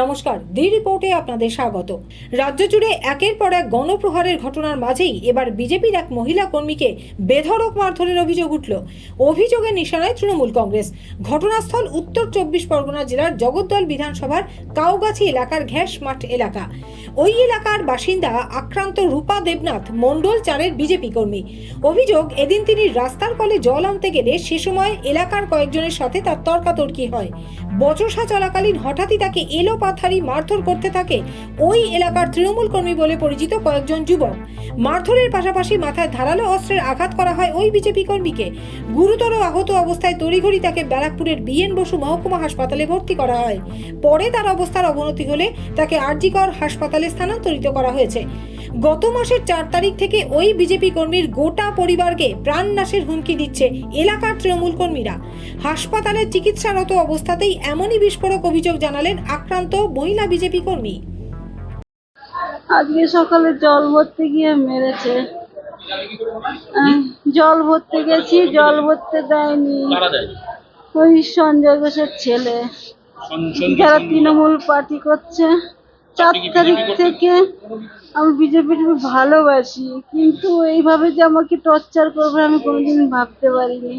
নমস্কার দি রিপোর্টে আপনাদের স্বাগত। রাজ্য জুড়ে একের পর এক গণপ্রহারের ঘটনার মাঝেই এবার বিজেপির এক মহিলা কর্মীকে বেধড়ক মারধরের অভিযোগ উঠল। অভিযোগের নিশানায় তৃণমূল কংগ্রেস। ঘটনাস্থল উত্তর চব্বিশ পরগনা জেলার জগদ্দল বিধানসভার কাউগাছি এলাকার ঘ্যাস মাঠ এলাকা। ওই এলাকার বাসিন্দা আক্রান্ত রূপা দেবনাথ মণ্ডল চারের বিজেপি কর্মী। অভিযোগ, এদিন তিনি রাস্তার কলে জল আনতে গেলে সে সময় এলাকার কয়েকজনের সাথে তার তর্কাতর্কি হয়। বচসা চলাকালীন হঠাৎই তাকে এলো পাথারি মারধর করতে থাকে। ওই এলাকার তৃণমূল কর্মী বলে পরিচিত কয়েকজন যুবক। মারধরের পাশাপাশি মাথায় ধারালো অস্ত্রের আঘাত করা হয় ওই বিজেপি কর্মীকে। গুরুতর আহত অবস্থায় তড়িঘড়ি তাকে ব্যারাকপুরের বিএন বসু মহকুমা হাসপাতালে ভর্তি করা হয়। পরে তার অবস্থার অবনতি হলে তাকে আরজিকর হাসপাতালে স্থানান্তরিত করা হয়েছে। গত মাসের চার তারিখ থেকে ওই বিজেপি কর্মীর গোটা পরিবারকে প্রাণনাশের হুমকি দিচ্ছে এলাকার তৃণমূল কর্মীরা। হাসপাতালে চিকিৎসারত অবস্থাতেই এমনই বিস্ফোরক অভিযোগ জানালেন আক্রান্ত মহিলা বিজেপি কর্মী। আজকে সকালে জল ভরতে গিয়ে মেরেছে। জল ভরতে গেছি জল ভরতে দেয়নি। ওই সঞ্জয় ঘোষের ছেলে। যারা তৃণমূল পার্টি করছে। চার তারিখ থেকে আমি বিজেপি ভালোবাসি কিন্তু এইভাবে যে আমাকে টর্চার করবে আমি কোনোদিন ভাবতে পারিনি।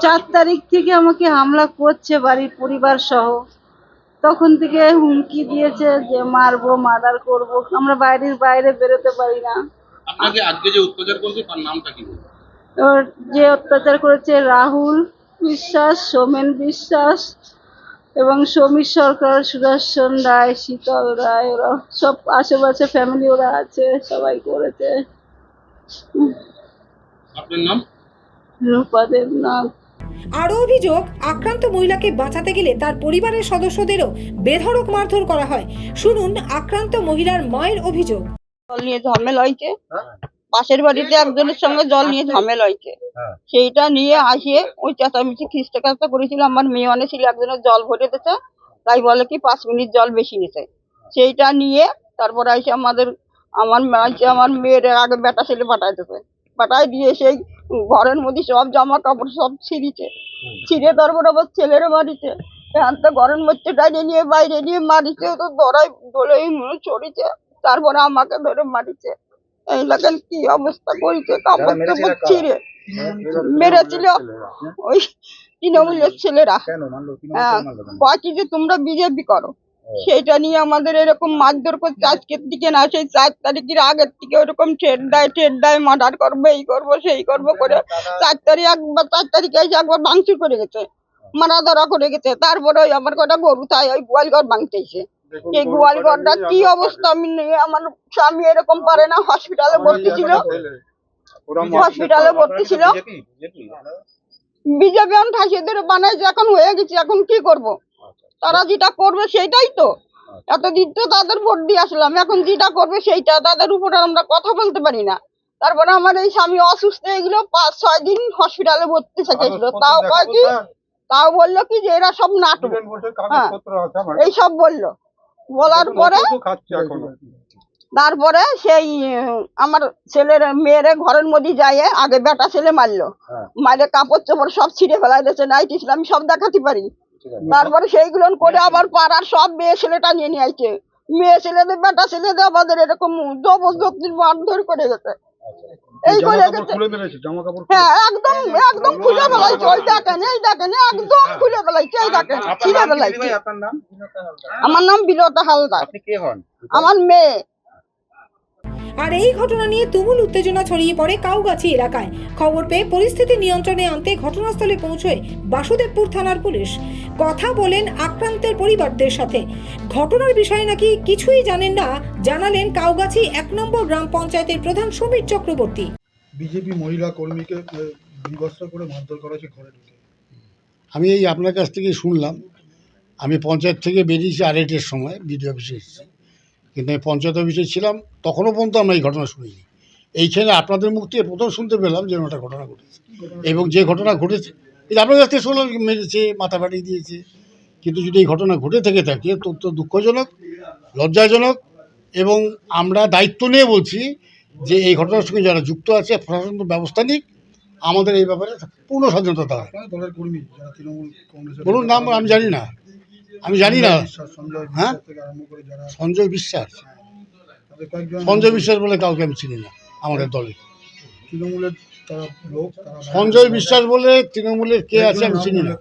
চার তারিখ থেকে আমাকে হামলা করছে বাড়ির পরিবার সহ। তখন থেকে হুমকি দিয়েছে যে মারবো মার্ডার করব আমরা বাইরের বাইরে বেরোতে পারি না। আপনাকে আজকে যে অত্যাচার করছে তার নামটা কি? যে অত্যাচার করেছে রাহুল বিশ্বাস সোমেন বিশ্বাস এবং সমীর সরকার সুদর্শন রায় শীতল রায় ওরা সব আশেপাশে ফ্যামিলি ওরা আছে সবাই করেছে। আপনার নাম? রূপা দেবনাথ। আরও অভিযোগ আক্রান্ত মহিলাকে বাঁচাতে গেলে তার পরিবারের সদস্যদেরও বেধড়ক মারধর করা হয়। শুনুন আক্রান্ত মহিলার মায়ের অভিযোগ। নিয়ে ঝামেলা হয়েছে। পাশের বাড়িতে একজনের সঙ্গে জল নিয়ে ঝামেলা হয়েছে। সেইটা নিয়ে আসিয়ে ওই চেঁচামেচি খিস্তে খাস্তা করেছিল। আমার মেয়ে অনেক ছিল একজনের জল ভরে দিতে তাই বলে কি পাঁচ মিনিট জল বেশি নিতে। সেইটা নিয়ে তারপর এসে আমাদের আমার আমার মেয়ের আগে বেটা ছেলে পাঠায় দিতে পাঠায় দিয়ে সেই ঘরের মধ্যে সব জামা কাপড় সব ছিঁড়িছে। ছিঁড়ে তারপর আবার ছেলের মারিছে এখান থেকে ঘরের মধ্যে ডাইনে নিয়ে বাইরে নিয়ে মারিছে তো দড়াই দোলে চড়িছে তারপরে আমাকে ধরে মারিছে। এই লাগেন কি অবস্থা করেছে কাপড় টাপড় ছিঁড়ে মেরেছিল ওই তৃণমূলের ছেলেরা। হ্যাঁ কি যে তোমরা বিজেপি করো। সেটা নিয়ে আমাদের এরকম মারধর করছে। আজকের দিকে না সেই চার তারিখের আগের থেকে ওরকম ঠেট দেয় ঠেট দেয় মার্ডার করব এই করব সেই করব করে চার তারিখ একবার চার তারিখে এসে একবার ভাঙচুর করে গেছে। মারা ধরা করে গেছে। তারপরে ওই আমার কটা গরু তাই ওই গোয়ালঘর ভাঙতেছে। এই গোয়ালঘরটা কি অবস্থা? আমি নিয়ে আমার স্বামী এরকম পারে না হসপিটালে ভর্তি ছিল। হসপিটালে ভর্তি ছিল। বিজেপি? এখন বানাইছে এখন হয়ে গেছে এখন কি করব? তারা যেটা করবে সেইটাই তো। এতদিন তো তাদের ভোট দিয়ে আসলাম এখন যেটা করবে সেইটা তাদের উপরে আমরা কথা বলতে পারি না। তারপরে আমার এই স্বামী অসুস্থ হয়ে গেলো পাঁচ ছয় দিন হসপিটালে ভর্তি থেকেছিল তাও কয় কি? তাও বলল কি যে এরা সব নাটক। হ্যাঁ এইসব বলল। বলার পরে তারপরে সেই আমার ছেলের মেয়ের ঘরের মধ্যে যায় আগে বেটা ছেলে মারলো। মারে কাপড় চোপড় সব ছিঁড়ে ফেলাই দিয়েছে নাইট ইসলাম সব দেখাতে পারি। তারপরে সেইগুলো করে আবার পাড়ার সব মেয়ে ছেলেটা নিয়ে নিয়ে আসছে মেয়ে ছেলেদের বেটা ছেলেদের আমাদের এরকম জবরদস্তির মারধর করে গেছে। এই করে হ্যাঁ একদম একদম খুলে ফেলাইছে ওই দেখেন এই দেখেন একদম খুলে ফেলাইছে এই দেখেন ছিঁড়ে ফেলাইছে। আমার নাম বিলতা হালদার। আমার মেয়ে। আর এই ঘটনা নিয়ে তুমুল উত্তেজনা ছড়িয়ে পড়ে কাউগাছি এলাকায়। খবর পেয়ে পরিস্থিতি নিয়ন্ত্রণে আনতে ঘটনাস্থলে পৌঁছয় বাসুদেবপুর থানার পুলিশ। কথা বলেন আক্রান্তের পরিবারদের সাথে। ঘটনার বিষয়ে নাকি কিছুই জানেন না জানালেন কাউগাছি এক নম্বর গ্রাম পঞ্চায়েতের প্রধান সমীর চক্রবর্তী। বিজেপি মহিলা কর্মীকে বিবস্ত্র করে মারধর করা হয়েছে ঘরে ঢুকে। আমি এই আপনার কাছ থেকে শুনলাম। আমি পঞ্চায়েত থেকে বেরিয়েছি আড়াইটের সময় বিডিও অফিসে এসেছি। কিন্তু আমি পঞ্চায়েত অফিসে ছিলাম তখনও পর্যন্ত আমরা এই ঘটনা শুনিনি। এইখানে আপনাদের মুখ থেকে প্রথম শুনতে পেলাম যে একটা ঘটনা ঘটেছে। এবং যে ঘটনা ঘটেছে এই যে আপনার কাছ থেকে শুনলাম মেরেছে মাথা ফাটিয়ে দিয়েছে। কিন্তু যদি এই ঘটনা ঘটে থেকে থাকে তো তো দুঃখজনক লজ্জাজনক এবং আমরা দায়িত্ব নিয়ে বলছি যে এই ঘটনার সঙ্গে যারা যুক্ত আছে প্রশাসন ব্যবস্থা নিক আমাদের এই ব্যাপারে পূর্ণ স্বাধীনতা দেওয়া। দলের কর্মী যারা তৃণমূল কংগ্রেসের বলুন নাম আমি জানি না। আমি জানি না। সঞ্জয় হ্যাঁ? বিশ্বাস থেকে আরম্ভ করে যারা সঞ্জয় বিশ্বাস? সঞ্জয় বিশ্বাস বলে কাউকে আমি চিনি না আমাদের দলে। তৃণমূলের সঞ্জয় বিশ্বাস বলে তৃণমূলের কে আছে আমি চিনি না।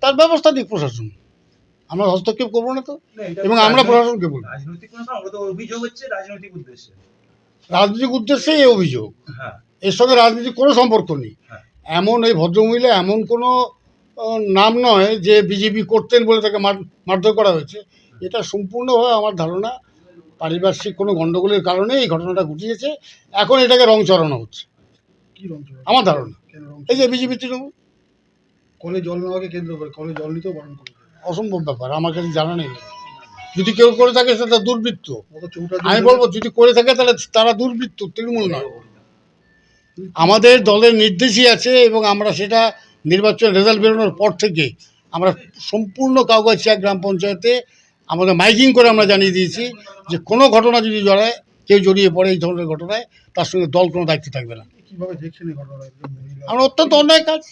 তারা ব্যবস্থা দিক প্রশাসন। আমরা হস্তক্ষেপ করব না তো। এবং আমরা প্রশাসনকে বলব। রাজনৈতিক অভিযোগ হচ্ছে রাজনৈতিক উদ্দেশ্যে। রাজনৈতিক উদ্দেশ্যে এই অভিযোগ। হ্যাঁ। এর সঙ্গে রাজনীতির কোনো সম্পর্ক নেই। হ্যাঁ। এমন এই ভদ্রমহিলা এমন কোনো নাম নয় যে বিজেপি করতেন বলে তাকে মার- মারধর করা হয়েছে এটা সম্পূর্ণভাবে আমার ধারণা। পারিপার্শ্বিক কোনো গণ্ডগোলের কারণে এই ঘটনাটা ঘটিয়েছে এখন এটাকে রং চড়ানো হচ্ছে? আমার ধারণা। এই যে বিজেপি তৃণমূল। কলে জল নেওয়াকে কেন্দ্র করে কলে জল নিতেও বারণ করেছে অসম্ভব ব্যাপার আমার কাছে জানা নেই। যদি কেউ করে থাকে সেটা দুর্বৃত্ত। আমি বলব যদি করে থাকে তাহলে তারা দুর্বৃত্ত তৃণমূল নয়। আমাদের দলের নির্দেশই আছে এবং আমরা সেটা নির্বাচন রেজাল্ট বেরোনোর পর থেকে আমরা সম্পূর্ণ কাউগাছিয়া গ্রাম পঞ্চায়েতে আমাদের মাইকিং করে আমরা জানিয়ে দিয়েছি যে কোনো ঘটনা যদি জড়ায় কেউ জড়িয়ে পড়ে এই ধরনের ঘটনায় তার সঙ্গে দল কোনো দায়িত্ব থাকবে না। আমরা অত্যন্ত অন্যায় কাজ।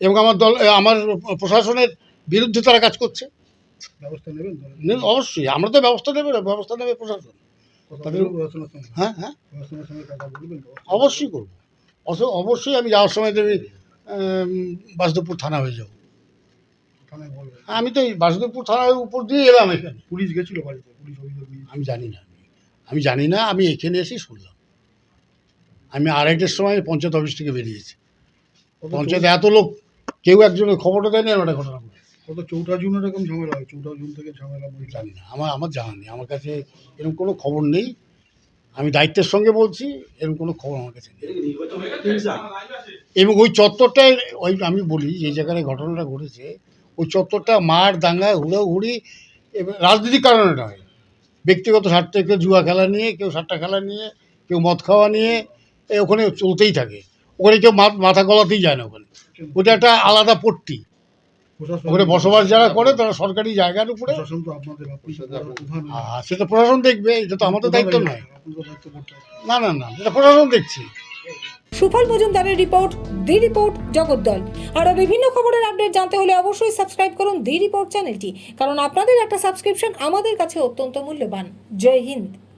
এবং আমার দল আমার প্রশাসনের বিরুদ্ধে তারা কাজ করছে। ব্যবস্থা নেবেন অবশ্যই আমরা তো ব্যবস্থা নেবে না ব্যবস্থা নেবে প্রশাসন। হ্যাঁ হ্যাঁ? অবশ্যই করব। অবশ্যই আমি যাওয়ার সময় তুমি বাসুদেবপুর থানা হয়ে যাব। আমি তো এই বাসুদেবপুর থানার উপর দিয়ে এলাম এখানে। পুলিশ গেছিল বাড়িতে পুলিশ অভিযোগ আমি জানি না আমি জানি না আমি এখানে এসেই শুনলাম। আমি আড়াইটের সময় পঞ্চায়েত অফিস থেকে বেরিয়েছি। পঞ্চায়েত এত লোক কেউ একজনের খবরটা দেয়নি আমার একটা ঘটনা কত চৌঠা জুন এরকম ঝামেলা হয়? চৌঠা জুন থেকে ঝামেলা জানি না আমার আমার জানা নেই আমার কাছে এরকম কোনো খবর নেই। আমি দায়িত্বের সঙ্গে বলছি, এরকম কোনো খবর আমার কাছে নেই। এবং ওই চত্বরটায় ওই আমি বলি, যে জায়গায় ঘটনাটা ঘটেছে, ওই চত্বরটা মার, দাঙ্গা, হুড়োহুড়ি, এবং রাজনীতির কারণে নয়। ব্যক্তিগত স্বার্থে কেউ জুয়া খেলা নিয়ে, কেউ সাতটা খেলা নিয়ে, কেউ মদ খাওয়া নিয়ে ওখানে চলতেই থাকে। ওখানে কেউ মাথা গলাতেই যায় না ওখানে। ওটা একটা আলাদা পট্টি। ওখানে বসবাস যারা করে তারা সরকারি জায়গার উপরে প্রশাসন তো প্রশাসন দেখবে এটা তো আমাদের দায়িত্ব নয়। না না না এটা প্রশাসন দেখছে। সুফল মজুমদারের রিপোর্ট দি রিপোর্ট জগদ্দল। আরও বিভিন্ন খবরের আপডেট জানতে হলে অবশ্যই সাবস্ক্রাইব করুন দি রিপোর্ট চ্যানেলটি কারণ আপনাদের একটা সাবস্ক্রিপশন আমাদের কাছে অত্যন্ত মূল্যবান। জয় হিন্দ।